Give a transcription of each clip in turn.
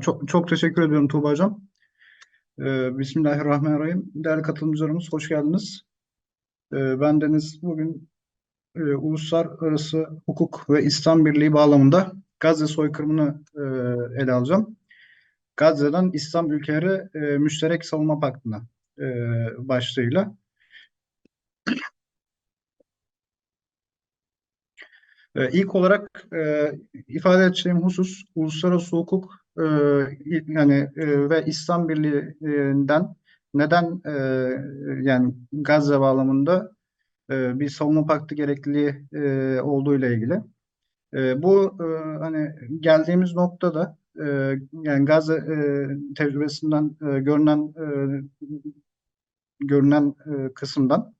Çok, çok teşekkür ediyorum Tuğba Hocam. Ee, Bismillahirrahmanirrahim. Değerli katılımcılarımız hoş geldiniz. Ee, ben Deniz. Bugün e, uluslararası hukuk ve İslam Birliği bağlamında Gazze soykırımını e, ele alacağım. Gazze'den İslam ülkeleri e, müşterek savunma paktına e, başlığıyla. E, ilk olarak e, ifade edeceğim husus uluslararası hukuk e, yani e, ve İslam Birliği'nden neden e, yani Gazze bağlamında e, bir savunma paktı gerekliliği e, olduğu ile ilgili. E, bu e, hani geldiğimiz noktada e, yani Gazze e, tecrübesinden e, görünen e, görünen e, kısımdan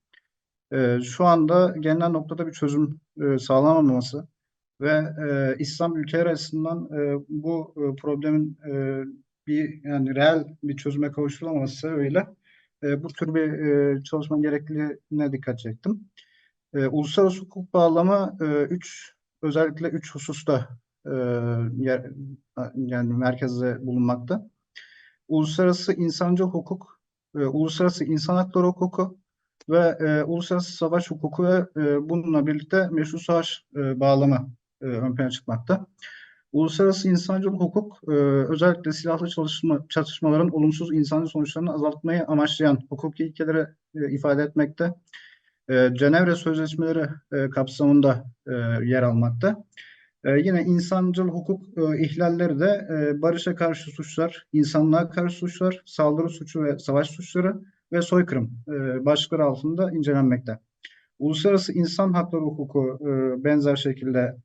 e, şu anda gelinen noktada bir çözüm e, sağlanamaması ve e, İslam ülkeleri açısından e, bu e, problemin e, bir yani reel bir çözüme kavuşturulamaması sebebiyle e, bu tür bir e, çalışma gerekliliğine dikkat çektim. E, uluslararası hukuk bağlamı e, üç özellikle üç hususta e, yer, yani merkezde bulunmakta. Uluslararası insancıl hukuk, e, uluslararası insan hakları hukuku ve e, uluslararası savaş hukuku ve e, bununla birlikte meşru savaş e, bağlamı e, ön plana çıkmakta. Uluslararası insancıl hukuk e, özellikle silahlı çalışma, çatışmaların olumsuz insani sonuçlarını azaltmayı amaçlayan hukuki ilkeleri e, ifade etmekte. E, Cenevre Sözleşmeleri e, kapsamında e, yer almakta. E, yine insancıl hukuk e, ihlalleri de e, barışa karşı suçlar, insanlığa karşı suçlar, saldırı suçu ve savaş suçları ve soykırım e, başlıkları altında incelenmekte. Uluslararası insan hakları hukuku e, benzer şekilde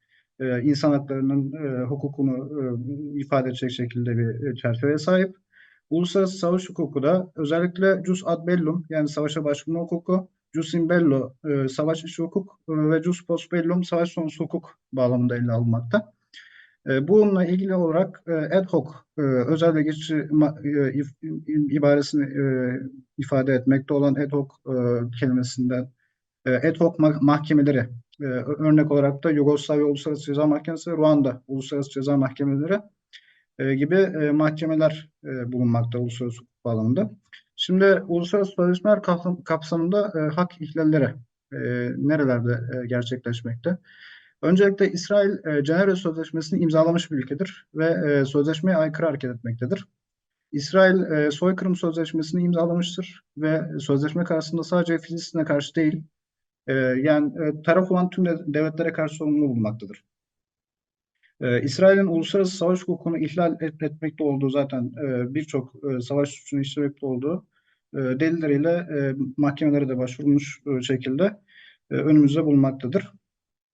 e, insan haklarının e, hukukunu e, ifade edecek şekilde bir e, çerçeveye sahip. Uluslararası savaş hukuku da özellikle jus ad bellum yani savaşa başvurma hukuku, jus in bello e, savaş içi hukuk e, ve jus post bellum savaş sonrası hukuk bağlamında ele alınmakta. E, bununla ilgili olarak e, ad hoc e, özel ve geçici e, ibaresini ifade etmekte olan ad hoc kelimesinden ad hoc mahkemeleri örnek olarak da Yugoslavya Uluslararası Ceza Mahkemesi, Ruanda Uluslararası Ceza Mahkemeleri gibi mahkemeler bulunmakta uluslararası hukuk bağlamında. Şimdi uluslararası sözleşmeler kapsamında hak ihlalleri nerelerde gerçekleşmekte? Öncelikle İsrail e, Cenevre Sözleşmesi'ni imzalamış bir ülkedir ve e, sözleşmeye aykırı hareket etmektedir. İsrail e, soykırım sözleşmesini imzalamıştır ve sözleşme karşısında sadece Filistin'e karşı değil, e, yani e, taraf olan tüm devletlere karşı sorumlu bulunmaktadır. E, İsrail'in uluslararası savaş hukukunu ihlal et, etmekte olduğu zaten e, birçok e, savaş suçunu işlemekte olduğu e, delilleriyle e, mahkemelere de başvurulmuş e, şekilde e, önümüzde bulunmaktadır.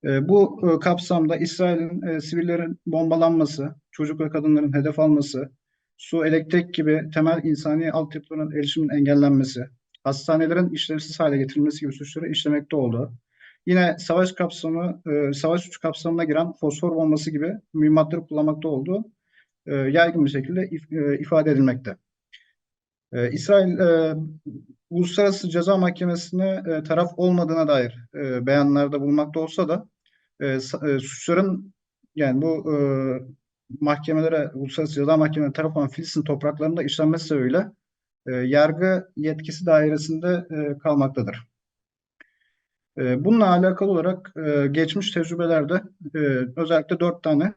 E, bu e, kapsamda İsrail'in e, sivillerin bombalanması, çocuk ve kadınların hedef alması, su, elektrik gibi temel insani altyapıların erişimin engellenmesi, hastanelerin işlevsiz hale getirilmesi gibi suçları işlemekte oldu. Yine savaş kapsamı, e, savaş suç kapsamına giren fosfor bombası gibi mühimmatları kullanmakta olduğu yaygın bir şekilde if, ifade edilmekte. E, İsrail e, Uluslararası Ceza Mahkemesi'ne e, taraf olmadığına dair e, beyanlarda bulunmakta olsa da e, e, suçların yani bu e, mahkemelere, Uluslararası Ceza Mahkemeleri taraf olan Filistin topraklarında işlenmesi sebebiyle e, yargı yetkisi dairesinde e, kalmaktadır. E, bununla alakalı olarak e, geçmiş tecrübelerde e, özellikle dört tane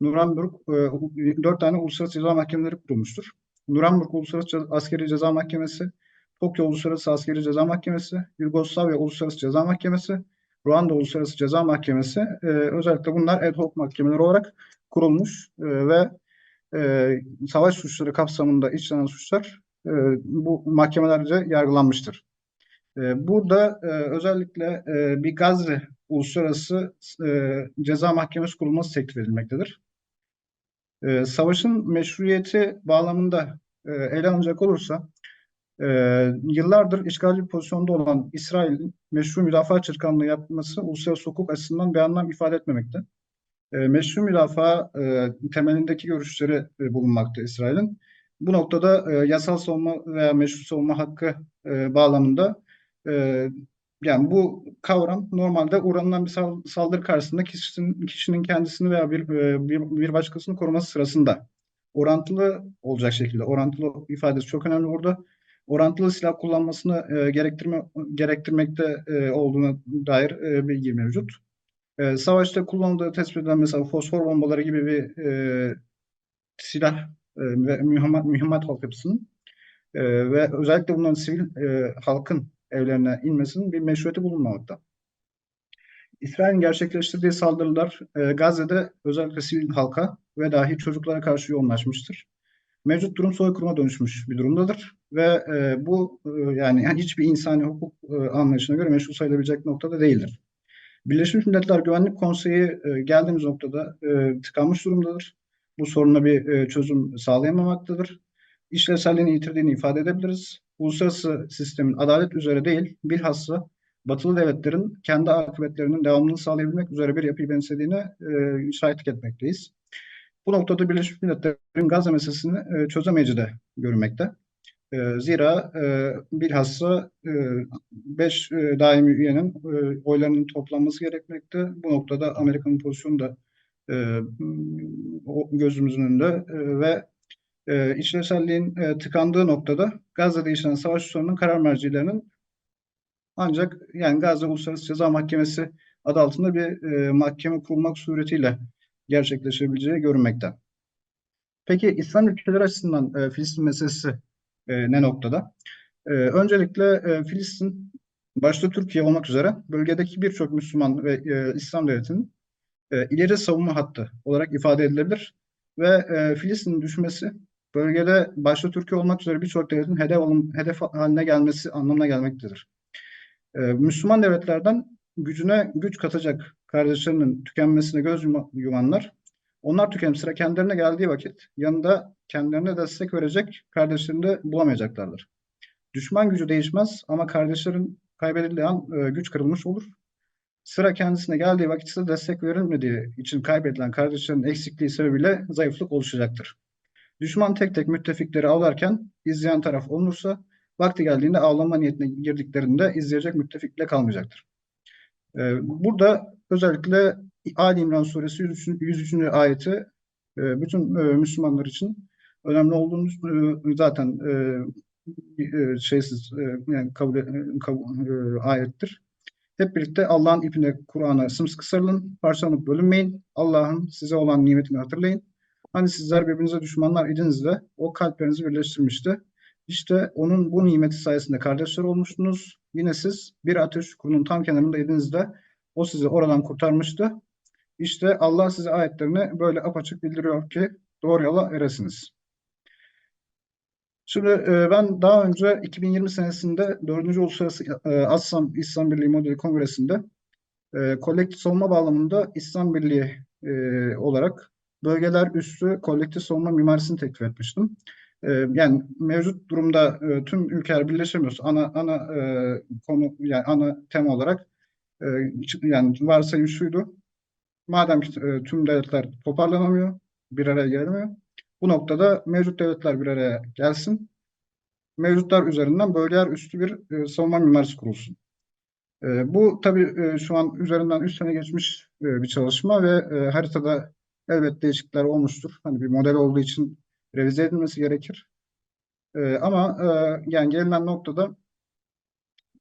Nuremberg, e, dört tane uluslararası ceza mahkemeleri kurulmuştur. Nuremberg Uluslararası Askeri Ceza Mahkemesi, Tokyo Uluslararası Askeri Ceza Mahkemesi, Yugoslavya Uluslararası Ceza Mahkemesi, Ruanda Uluslararası Ceza Mahkemesi e, özellikle bunlar ad hoc mahkemeler olarak kurulmuş e, ve e, savaş suçları kapsamında işlenen suçlar e, bu mahkemelerce yargılanmıştır. E, burada e, özellikle e, bir Gazze Uluslararası e, Ceza Mahkemesi kurulması teklif edilmektedir. E, savaşın meşruiyeti bağlamında e, ele alınacak olursa e, yıllardır işgalci bir pozisyonda olan İsrail'in meşru müdafaa çırkanlığı yapması uluslararası hukuk açısından bir anlam ifade etmemekte. E, meşru müdafaa e, temelindeki görüşleri e, bulunmakta İsrail'in. Bu noktada e, yasal savunma veya meşru savunma hakkı e, bağlamında e, yani bu kavram normalde uğranılan bir saldırı karşısında kişinin, kişinin kendisini veya bir, e, bir, bir başkasını koruması sırasında orantılı olacak şekilde, orantılı ifadesi çok önemli burada. Orantılı silah kullanmasını e, gerektirme gerektirmekte e, olduğuna dair e, bilgi mevcut. E, savaşta kullanıldığı tespit edilen mesela fosfor bombaları gibi bir e, silah e, ve mühimmat, mühimmat altyapısının e, ve özellikle bunların sivil e, halkın evlerine inmesinin bir meşruiyeti bulunmamakta. İsrail'in gerçekleştirdiği saldırılar e, Gazze'de özellikle sivil halka ve dahi çocuklara karşı yoğunlaşmıştır. Mevcut durum soykırıma dönüşmüş bir durumdadır ve e, bu e, yani hiçbir insani hukuk e, anlayışına göre meşru sayılabilecek noktada değildir. Birleşmiş Milletler Güvenlik Konseyi e, geldiğimiz noktada e, tıkanmış durumdadır. Bu soruna bir e, çözüm sağlayamamaktadır. İşlevselliğini yitirdiğini ifade edebiliriz. Uluslararası sistemin adalet üzere değil, bilhassa batılı devletlerin kendi akıbetlerinin devamlılığını sağlayabilmek üzere bir yapıyı benimsediğine e, şahitlik etmekteyiz. Bu noktada Birleşmiş Milletler'in Gazze meselesini e, çözemeyeceği de görünmekte. E, zira e, bilhassa 5 e, e, daimi üyenin e, oylarının toplanması gerekmekte. Bu noktada Amerika'nın pozisyonu da e, gözümüzün önünde e, ve e, işlevselliğin e, tıkandığı noktada Gazze'de işlenen savaş sorununun karar mercilerinin ancak yani Gazze Uluslararası Ceza Mahkemesi adı altında bir e, mahkeme kurmak suretiyle gerçekleşebileceği görünmekte. Peki İslam ülkeleri açısından e, Filistin meselesi e, ne noktada? E, öncelikle e, Filistin başta Türkiye olmak üzere bölgedeki birçok Müslüman ve e, İslam devletinin e, ileri savunma hattı olarak ifade edilebilir. Ve e, Filistin'in düşmesi bölgede başta Türkiye olmak üzere birçok devletin hedef, hedef haline gelmesi anlamına gelmektedir. E, Müslüman devletlerden gücüne güç katacak kardeşlerinin tükenmesine göz yumanlar, onlar tükenip sıra kendilerine geldiği vakit yanında kendilerine destek verecek kardeşlerini de bulamayacaklardır. Düşman gücü değişmez ama kardeşlerin kaybedildiği an e, güç kırılmış olur. Sıra kendisine geldiği vakit ise destek verilmediği için kaybedilen kardeşlerin eksikliği sebebiyle zayıflık oluşacaktır. Düşman tek tek müttefikleri avlarken izleyen taraf olursa vakti geldiğinde avlanma niyetine girdiklerinde izleyecek müttefikle kalmayacaktır. Ee, burada özellikle Ali İmran Suresi 103. 103. ayeti e, bütün e, Müslümanlar için önemli olduğunu e, zaten şeysiz yani kabul, kabul ayettir. Hep birlikte Allah'ın ipine, Kur'an'a sımsıkı sarılın, parçalanıp bölünmeyin. Allah'ın size olan nimetini hatırlayın. Hani sizler birbirinize düşmanlar idiniz de o kalplerinizi birleştirmişti. İşte onun bu nimeti sayesinde kardeşler olmuştunuz. Yine siz bir ateş çukurunun tam kenarında idiniz de o sizi oradan kurtarmıştı. İşte Allah size ayetlerini böyle apaçık bildiriyor ki doğru yola eresiniz. Şimdi e, ben daha önce 2020 senesinde 4. Uluslararası e, Assam İslam Birliği Modeli Kongresi'nde e, kolektif savunma bağlamında İslam Birliği olarak bölgeler üstü kolektif savunma mimarisini teklif etmiştim. E, yani mevcut durumda e, tüm ülkeler birleşemiyoruz. Ana ana e, konu yani ana tema olarak e, yani varsayım şuydu. Madem ki tüm devletler toparlanamıyor, bir araya gelmiyor. Bu noktada mevcut devletler bir araya gelsin. Mevcutlar üzerinden bölgeler üstü bir savunma mimarisi kurulsun. Bu tabii şu an üzerinden 3 sene geçmiş bir çalışma ve haritada elbette değişiklikler olmuştur. Hani bir model olduğu için revize edilmesi gerekir. E, ama e, yani gelinen noktada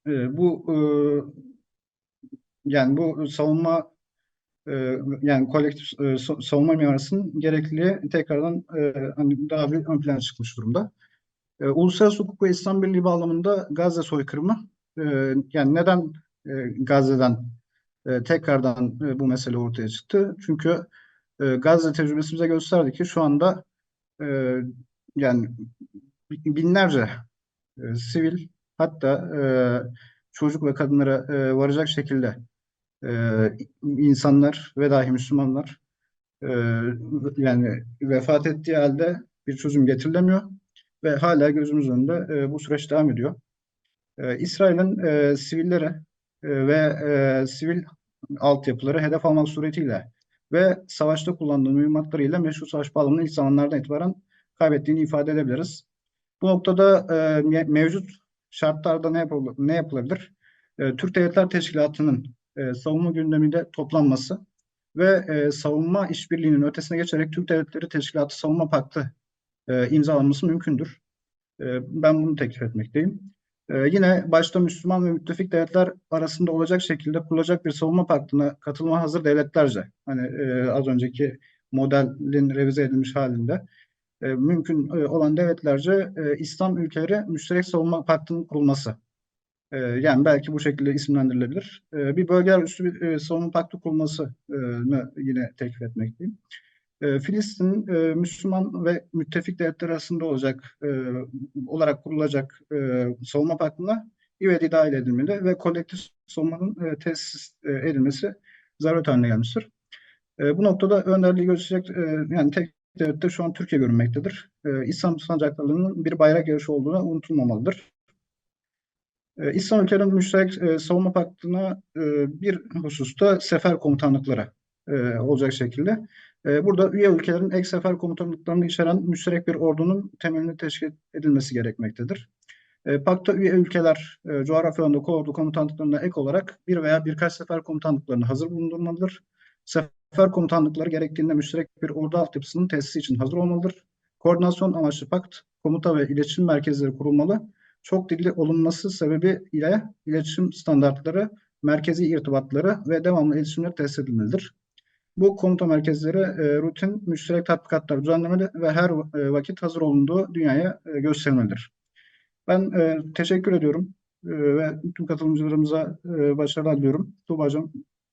e, bu e, yani bu savunma e, yani kolektif e, savunma mimarasının gerekliliği tekrardan e, hani daha bir ön plana çıkmış durumda. E, Uluslararası hukuk ve İslam Birliği bağlamında Gazze soykırımı e, yani neden e, Gazze'den e, tekrardan e, bu mesele ortaya çıktı? Çünkü e, Gazze tecrübesi bize gösterdi ki şu anda e, yani binlerce e, sivil hatta e, çocuk ve kadınlara e, varacak şekilde e, insanlar ve dahi Müslümanlar e, yani vefat ettiği halde bir çözüm getirilemiyor ve hala gözümüz önünde e, bu süreç devam ediyor. E, İsrail'in e, sivillere e, ve e, sivil altyapıları hedef almak suretiyle ve savaşta kullandığı mühimmatlarıyla meşru savaş bağlamını ilk zamanlardan itibaren kaybettiğini ifade edebiliriz. Bu noktada e, mevcut şartlarda ne, yapıl ne yapılabilir? E, Türk Devletler Teşkilatı'nın e, savunma gündeminde toplanması ve e, savunma işbirliğinin ötesine geçerek Türk Devletleri Teşkilatı Savunma Paktı e, imzalanması mümkündür. E, ben bunu teklif etmekteyim. E, yine başta Müslüman ve müttefik devletler arasında olacak şekilde kurulacak bir savunma paktına katılma hazır devletlerce, hani e, az önceki modelin revize edilmiş halinde e, mümkün e, olan devletlerce e, İslam ülkeleri müşterek savunma paktının kurulması. E, yani belki bu şekilde isimlendirilebilir. E, bir bölgeler üstü bir e, savunma paktı kurulmasını yine teklif etmekteyim. E, Filistin e, Müslüman ve müttefik devletler arasında olacak e, olarak kurulacak e, savunma paktına İvedi dahil edilmeli ve kolektif savunmanın e, tesis edilmesi zaruret haline gelmiştir. Bu noktada önderliği gösterecek yani tek devlette şu an Türkiye görünmektedir. İslam sancaklarının bir bayrak yarışı olduğuna unutulmamalıdır. İslam ülkelerinin müşterek savunma paktına bir hususta sefer komutanlıkları olacak şekilde. E, burada üye ülkelerin ek sefer komutanlıklarını içeren müşterek bir ordunun temelini teşkil edilmesi gerekmektedir. E, pakta üye ülkeler e, coğrafya alanında ordu komutanlıklarına ek olarak bir veya birkaç sefer komutanlıklarını hazır bulundurmalıdır. Sefer komutanlıkları gerektiğinde müşterek bir ordu altyapısının tesisi için hazır olmalıdır. Koordinasyon amaçlı pakt, komuta ve iletişim merkezleri kurulmalı. Çok dilli olunması sebebiyle iletişim standartları, merkezi irtibatları ve devamlı iletişimler tesis edilmelidir. Bu komuta merkezleri e, rutin müşterek tatbikatlar düzenlemeli ve her e, vakit hazır olunduğu dünyaya e, gösterilmelidir. Ben e, teşekkür ediyorum e, ve tüm katılımcılarımıza e, başarılar diliyorum. Tuğba'cığım